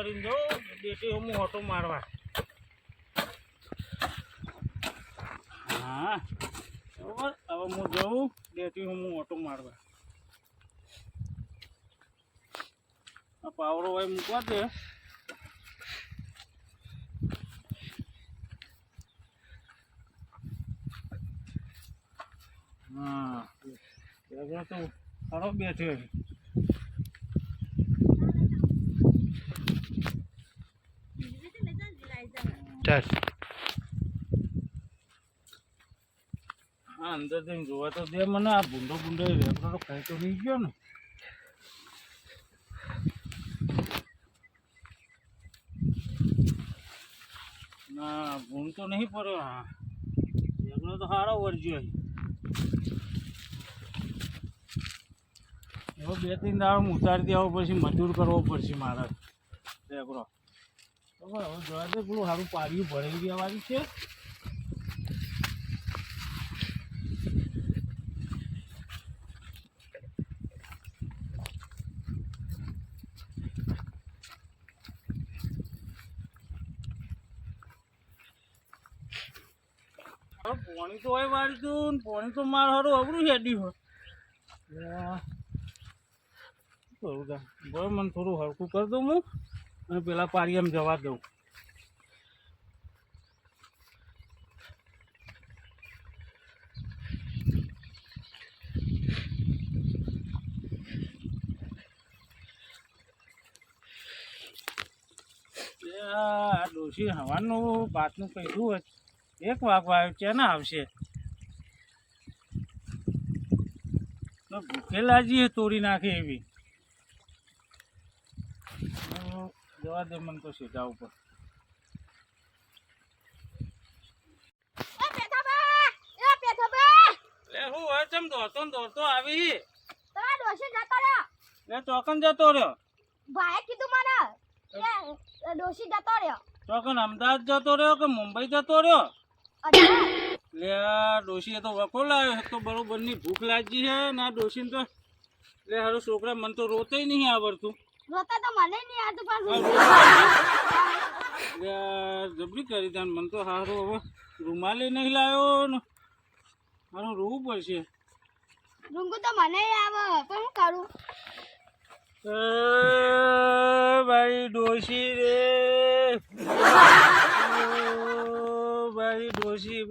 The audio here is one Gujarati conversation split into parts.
કરીને જો, બેટી હું ઓટો મારવા. હા, બરોબર. હવે હું જાઉં, બેટી હું ઓટો મારવા. આ પાવરો ભાઈ મૂકવા દે. હા. તો ખરો બેઠ્યો ચાલ હા અંદર જઈને જોવા તો દે મને, આ ભૂંડો ભૂંડો રેપડો ખાઈ તો નહીં ગયો ને. ના, ભૂંડ તો નહીં પડ્યો, હા. રેપડો તો સારો વર્જ્યો એવો બે ત્રણ દાડો ઉતારી દેવો પછી મજૂર કરવો પડશે મારે રેપડો હવે જોવા દે પેલું સારું પાડ્યું ભરાઈ વાળી છે. પોણી તો હોય વાળી તું પોણી તો માર હારું અવરું હેડી હોય. બરાબર મને થોડું હરખું કરી દઉં હું. અને પેલા પારી એમ જવા દઉં. આ ડોશી હવાનું ભાતનું કહ્યું હોય, એક વાગવા આવ્યો ક્યાં આવશે. તો ભૂખેલાજી તોડી નાખે એવી હું જવા દે મને તો સીધા ઉપર. એ પેથાબા એ પેથાબા લે હું હોય ચમ દોડતો ને દોડતો આવી? તમારા ડોશી જતો રહ્યો? ચોકન જતો રહ્યો. ભાઈ કીધું મને કે ડોશી જતો રહ્યો. ચોકન અમદાવાદ જતો રહ્યો કે મુંબઈ જતો રહ્યો? લે આ ડોશીએ તો વખો લાવ્યો તો બરોબરની ભૂખ લાગી છે ને આ ડોશીને તો લે હારો છોકરા મને તો રોતે નહીં આવડતું. રોતા તો મને નહીં આવતું પણ જબરી કરી તાન મને તો સારું હવે. રૂમાલે નહીં લાવ્યો ને. મારું રોવું પડશે. રૂંગુ તો મને આવે પણ હું કરું? ભાઈ ડોશી રે. ભાઈ ડોશી.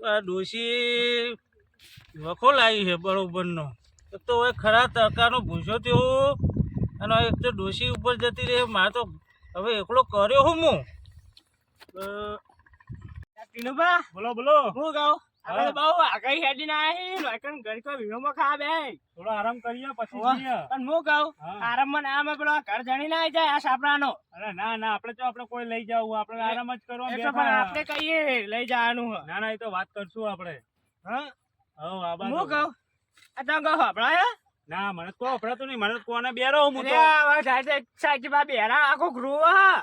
આ ડોશી વખો લાવી છે બરોબરનો. તો હવે ખરા તડકાનો ભૂસો થયો. અને એક તો ડોશી ઉપર જતી રહી મારે તો હવે એકલો કર્યો હું હું ટીનુબા બોલો બોલો. હું ગાવ આપણે બહુ આગળ હેડી ના આવી લોકન ઘડી કોઈ વિડીયોમાં ખા બે. થોડો આરામ કરીએ પછી પણ હું. આરામમાં ને આમાં પેલો ઘર જણી ના આવી જાય આ સાપડાનો અરે ના ના આપણે તો આપણે કોઈ લઈ જાવ આપણે આરામ જ કરવા પણ આપણે કહીએ લઈ જવાનું. ના ના એ તો વાત કરશું આપણે. હા? હા હું ગાઉ આ હભળાય હે? ના મને તો અપડાતું નહીં. મને તો કોને બેરો હું તો. સાઈડ સાઈડમાં બેરા આખો ગ્રુવ હા.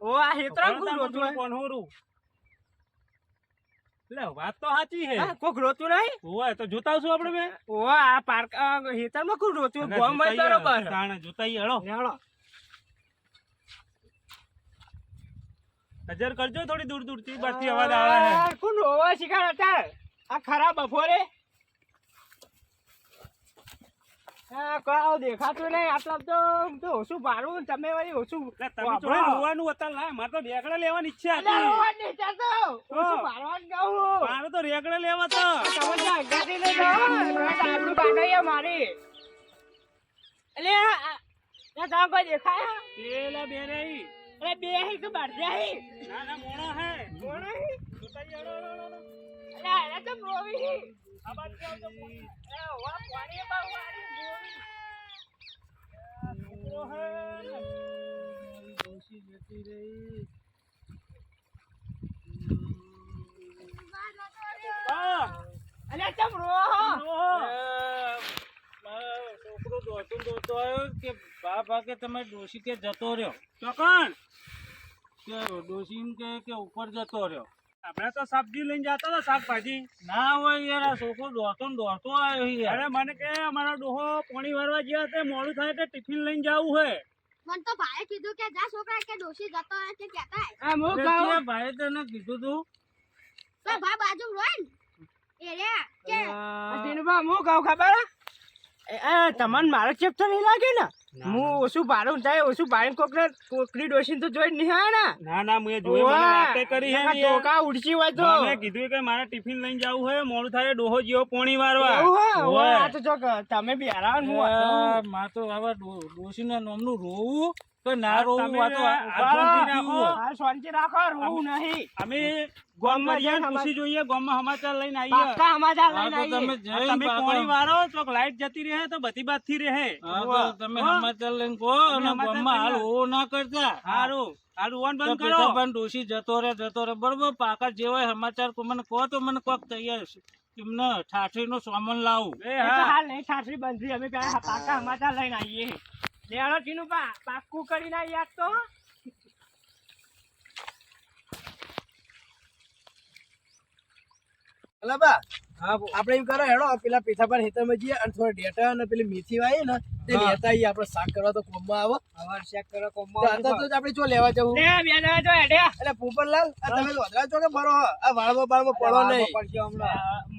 ઓ આ હેતરા અપડાતા તો કોણ હોરું? લે વાત તો સાચી હે કોક રોતું નહીં? ઓય તો જોતા છું આપણે બે? ઓ આ પાર્ક હેતરમાં કોક રોતું ગોમ જોતાઈએ, બરોબર. તાણે જોતાઈ હળો. હળો. નજર કરજો થોડી દૂર દૂરથી બસથી અવાજ આવે કોણ રોવા શીખાડ અત્યારે? આ ખરાબ બપોરે હા કાવ દેખાતું નહીં. આટલા તો તો ઓછું ભાડું તમે વળી ઓછું તમે. થોડી રોવાનું લાય મારે તો રેગડા લેવાની ઈચ્છા હતી. રોવા જ નહીં ઓછું ભાડવાનું. મારે તો રેગડા લેવા તો તમે તો લઈ જાઓ. મારી. તમે કોઈ દેખાય? પેલા બે રહી અરે બે હી કે બાર જાય ના ના મોણા હે. હી? તો આ બાજુ આવજો, વાહ, પાણી બહુ વાળી રોવી. આ છોકરો હે મારી ડોશી જતી રહી હા અલ્યા, ચમ રોવો હો? છોકરો દોડતો ને દોડતો આવ્યો કે ભાગે તમે ડોશી કે જતો રહ્યો? ચોકણ! કે ડોશી કે કે ઉપર જતો રહ્યો. આપણે તો સબ્જી લઈને જતા હતા શાકભાજી. ના હોય યાર આ છોકરો દોડતો ને દોડતો આવ્યો યાર. અરે મને કે અમારો ડોહો પાણી ભરવા ગયા તે મોડું થાય તો ટિફિન લઈને જવું હે. મને તો ભાઈએ કીધું કે જા છોકરા કે ડોશી જતો રહે કે કહેતા હે. આ હું કાવ ભાઈએ તને કીધું તું. તો ભાઈ બાજુ રોઈ એ રે કે અલા, દિનુભા હું? ખબર? એ તમને મારો ચેપ તો નહીં લાગે ને? હું ઓછું ભાડું થાય ઓછું કોકને કોકની ડોશીને તો જોઈ નહીં ને. ના ના મેં જોયું મને વાતે કરી હે ને ટોકા ઉડશી હોય તો. મને કીધું કે મારે ટિફિન લઈને જાવું હે મોડું થાય ડોહો જેવો પોણી વારવા આ તો જો તમે બી હરાવ ને હું અલા, તો નામનું રોવું. કે ના આ રોવું આ તો આ- આ શાંતિ રાખો. હા, શાંતિ રાખો રોવું નહીં. અમે ગામમાં કરીએ જઈને ને પૂછી જોઈએ ગામમાં સમાચાર લઈને આવીએ. પાક્કા સમાચાર લઈને આવીએ. તમે પાછા- વારો ચોક લાઈટ જતી રહે તો બધી બાદથી રહે. હા, તો તમે સમાચાર લઈને કહો અને ગામમાં હાલ હોવો ના કરતા. સારું આ બંધ કરો. પણ ડોશી જતો રે જતો રે બરોબર? પાકા જેવો સમાચાર કો મને કહો તો મને કોક તૈયાર છે. એમને ઠાઠી નો સામાન લાવું. એ હાલ નહીં ઠાઠરી બંધી અમે પાકા સમાચાર લઈને આવીએ. ચીનું પા પાક્કું આવીએ આજ તો. અલા બા આપણે એમ કરો હેડો પેલા પીઠા પર હેતરમાં જઈએ અને થોડા ડેટા અને પેલી મેથી વાય ને તે લેતા આવીએ આપણે શાક કરવા તો કોમમાં આવો. અવાર શાક કરો કોમમાં આવો. તો આપણે જો લેવા જવું. લે બે જણા જો હેડ્યા. એટલે પોપરલાલ આ તમે વધરા છો કે ભરો આ વાળમાં બાળમાં પડો નહીં?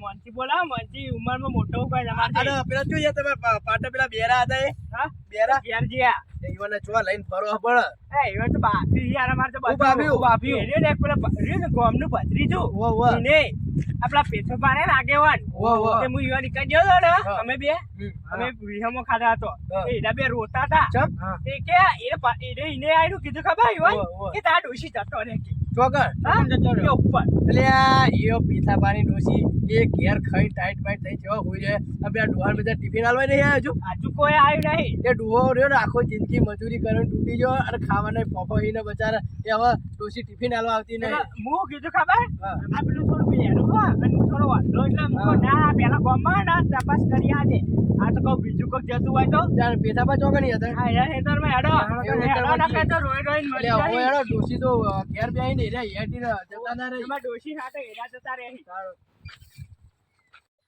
મોનથી બોલા મોનથી ઉંમરમાં મોટો કોઈ તમારે અરે પેલા જોઈએ તમે પાટા પેલા બેરા હતા એ? હા? બેરા? ઘેર જ્યાં એ છો લઈને ફરો પડે એ એવા તો બાપી યાર અમાર તો બાપી બાપી બાપી રે ને પેલા રે ને ગોમનું ગોમનું જો ઓ ઓ ને આપણા પેથો ને આગેવાન ઓ ઓ તે હું ઈવા નીકળી ગયો હતો ને અમે બે અમે વિહમો ખાધા હતો. એ એના બે રોતા હતા. ચમ? એ કે પા- એને આયનું કીધું ખબર ઈવાન? કે તા ડોશી જતો ને કે. ચોકર? એ ઉપર. એટલે પીઠા પાણી ડોસી એ ઘેર ખાઈ ટાઈટ બાઈટ થઈ જેવા હોય છે આપણે આ ડોહાર બધા ટિફિન આલવા નહીં આવ્યા હજુ. કોઈ આવ્યું નહીં. એ ડુહો રહ્યો ને આખો જિંદગી મજૂરી કરીને તૂટી ગયો અને ખાવાને ખાવાના ને બચારા. એ હવે ડોસી ટિફિન આલવા આવતી નહીં. હું કીધું ખબર? આ પેલું થોડું બેરું અને થોડો વાંધો એટલે ના પેલા ગામમાં ના તપાસ કરી આજે. આ તો કહું બીજું કોઈક જતું હોય તો. ત્યારે પેથા પર ચોકડી હતા. હા યાર હેતરમાં હેડો. એવું હેડો ના કહે તો રોઈ હવે જાય. એનો ડોસી તો ઘેર બેહીને એર્યા હેઠી જતા ના રહી. ડોશી સાથે હેરા જતા રહે.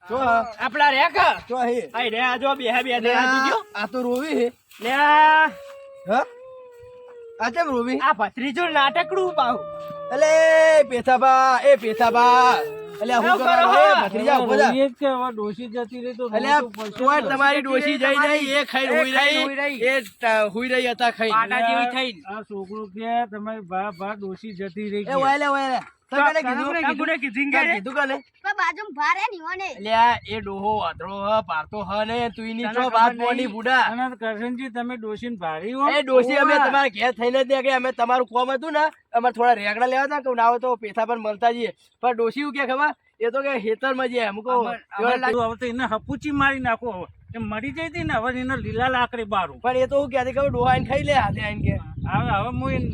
જો આપડા રે કા જો હે આઈ રે આ જો બેહા બે એટલે દે આ આ તો રોવી હે. લે. હા? આ કેમ રોવી? આ ભત્રીજું નાટકડું પાહું. અલે પેથાબા એ પેથાબા એટલે હું કરો કરો, ભત્રીજા ઊભો થા. રોઈએ કે હવે ડોશી જતી રહી તો એટલે. તમારી ડોશી જઈ નહીં એ ખાઈ એ હુઈ રહી. એ હતા ખાઈ પાટા જેવી થઈને. આ છોકરો કે તમારી ભા ભા ડોશી જતી રહી એ કે. વાયલે વાયલે કીધું કાકુને કીધું કે કીધું કને કોઈ બાજુમાં ભારે ની. હોને એટલે એ ડોહો વાતરો હ પારતો હ ને તું એની તને વાત નહીં. બુડા. અને કરશનજી તમે ડોશીને ભારી હો. એ ડોશી અમે તમારા ઘેર થઈને જ કે અમે તમારું કોમ હતું ને અમારે થોડા રેગડા લેવા હતા કે ના હોય તો પેથા પર મળતા જઈએ. પણ ડોશી કે ખબર? એ તો કે ખેતરમાં જઈએ અમુક અમાર- અમાર હવે તો એને હપુચી મારી નાખો હવે. એ મરી જઈ હતી ને હવે એને લીલા લાકડી બારું. પણ એ તો હું ક્યાંથી ખબર ડોહા આઈને ખાઈ લે હાથે આઈને કે. હવે હવે હું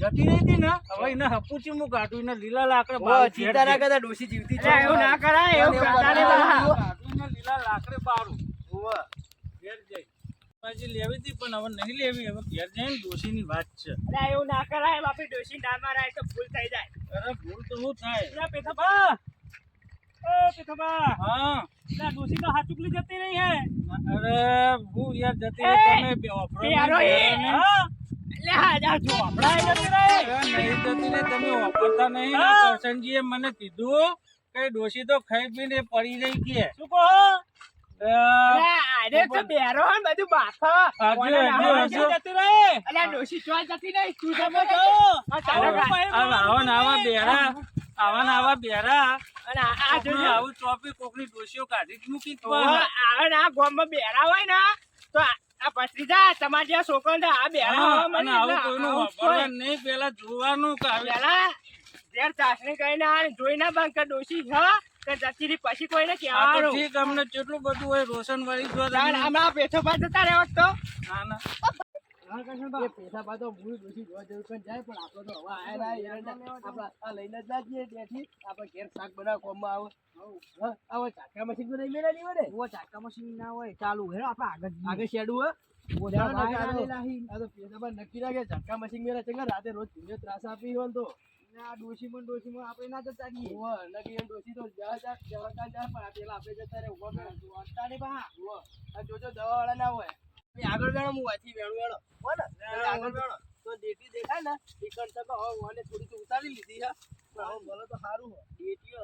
જતી રહી હતી ને હવે એને હપુચી હું કાઢું એને લીલા લાકડે બારું ચિંતા ના કરતા ડોસી જીવતી છે. એવું ના કરાય એવું કરતા નહીં બધા. કાઢું એને લીલા લાકડે બારું ઘેર જઈ પાછી લેવી હતી પણ હવે નહીં લેવી હવે ઘેર જઈને ડોશીની વાત છે. એવું ના કરાય બાપી ડોશી ના મારાય તો ભૂલ થઈ જાય. અરે ભૂલ તો શું થાય? હા. એટલે તો હાચુકલી જતી રહી હે. અરે હું યાર જતી રહી તમે બે યારો એ બે ને. હા. એટલે હા જા આપણા જતી રહી. નહીં જતી રહી તમે વાપરતા નહીં. કરશનજીએ મને કીધું કે ડોશી તો ખાઈ પીને પડી રહી કે. શું કહો? અરે તો બેરો હે બધું બાથો. હાજુ, હાજુ, હાજુ. છે જતી રહી? એટલે ડોશી ચોય જતી રહી તું જમો આ ચાલો આવા આવા બેરા. આવા ને આવા બેરા. અને આ- આ આવું ચોપી કોકની ડોશીઓ કાઢી જ મૂકી આવે ને આ ગામમાં બેરા હોય ને તો આ આ ભત્રીજા તમારા જેવા છોકરાઓ ને આ બેરા મને આવું કોઈનું આવું જ હોય. વાપરવાનું નહીં પેલા જોવાનું કે પેલા ઘેર ચાસણી કરીને આ જોઈ ના બંધ ડોશી હ? જતી પછી કોઈને કહેવાનું. ઠીક અમને કેટલું બધું હોય રોશન વાળી જો હમણાં જતા રહેવો તો. ના ના. એ પેથા પા તો જોવા જેવું કઈ જાય પણ આપણો તો હવે આયેલા યાર આ લઈને જ ના જઈએ ત્યાંથી આપણે ઘેર શાક બનાવ કોમમાં આવો ચાકા મશીન તો નહીં મેળા નહીં હોય ને ચાકા મશીન ના હોય ચાલુ હે આપણે આગળ આગળ શેડું હોય નક્કી રાખો. ઝટકા મશીન મેળા ચંગા રાતે રોજ ધીમે ત્રાસ આપી હોય તો. આ ડોશીમાં ડોશીમાં આપણે ના જતા રહીએ ડોશી તો જા જા જવા જા પણ આ પેલા આપણે જતા રહે ઊભા કરે. જોતા ને બા જોજો દવા વાળા ના હોય. આગળ વેણો હું વાંચી વેણું વેણો. હો ને? આગળ વેણો. તો ડેટી દેખાય ને કરતા તો હવે મને થોડી તો ઉતારી લીધી હા. પણ હવે બોલો તો સારું હોય ડેટીઓ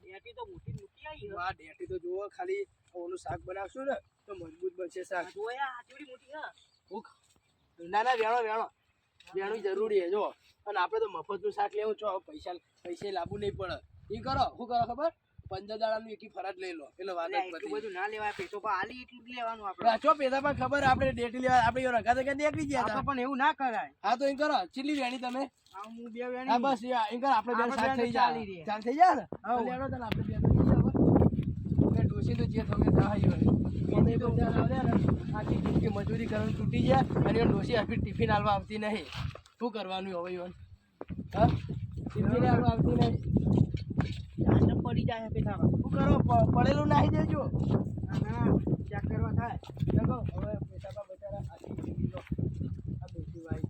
ડેટી તો મોટી મૂકી આવી આ ડેટી તો જુઓ ખાલી ઓનું શાક બનાવશું ને તો મજબૂત બનશે શાક. જોયા આટલી મોટી હા. ભૂખ ના ના વેણો વેણો. વેણું જરૂરી છે જો અને આપણે તો મફતનું શાક લેવું છો પૈસા પૈસે લાવવું નહીં પડે. એ કરો શું કરો ખબર? પંદર દાડાનું એકી ફરજ લઈ લો. એટલે વાત જ એટલું બધું ના લેવાય પૈસો પણ આલી એટલું જ લેવાનું આપણે. રાચો પેદા પણ ખબર આપણે ડેટી લેવા આપણે યો રખા કે નીકળી ગયા પણ એવું ના કરાય. હા તો એમ કરો. ચીલી વેણી તમે? હું બે હા વેણી બસ એમ કરો. આપણે બે બેને થઈ ચાલી જાય. ચાલ થઈ જાય ને. તો લેડો તને આપણે બે તો જે તમે થાય મજૂરી કરવાનું તૂટી જાય અને એ આખી ટિફિન આલવા આવતી નહીં. શું કરવાનું હવે ઈવન? હા? ટિફિન આવતી નહીં. પડી જાય પૈસા શું કરો? પડેલું નાહી દેજો. ના ના ચેક કરવા થાય? હવે પૈસા બચારા આખી જિંદગી લો. આ ડોશીભાઈ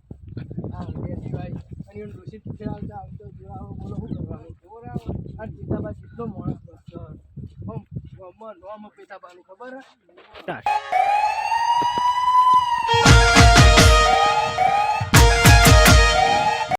આ ડોશીભાઈ અને એ ડોશી ટિફિન આવતા આવતો જેવા આવો, બોલો, શું કરવાનું? બરાબર આ પિતાબા સીધો માણસ બચ્ચો આમ ગામમાં ખબર હે?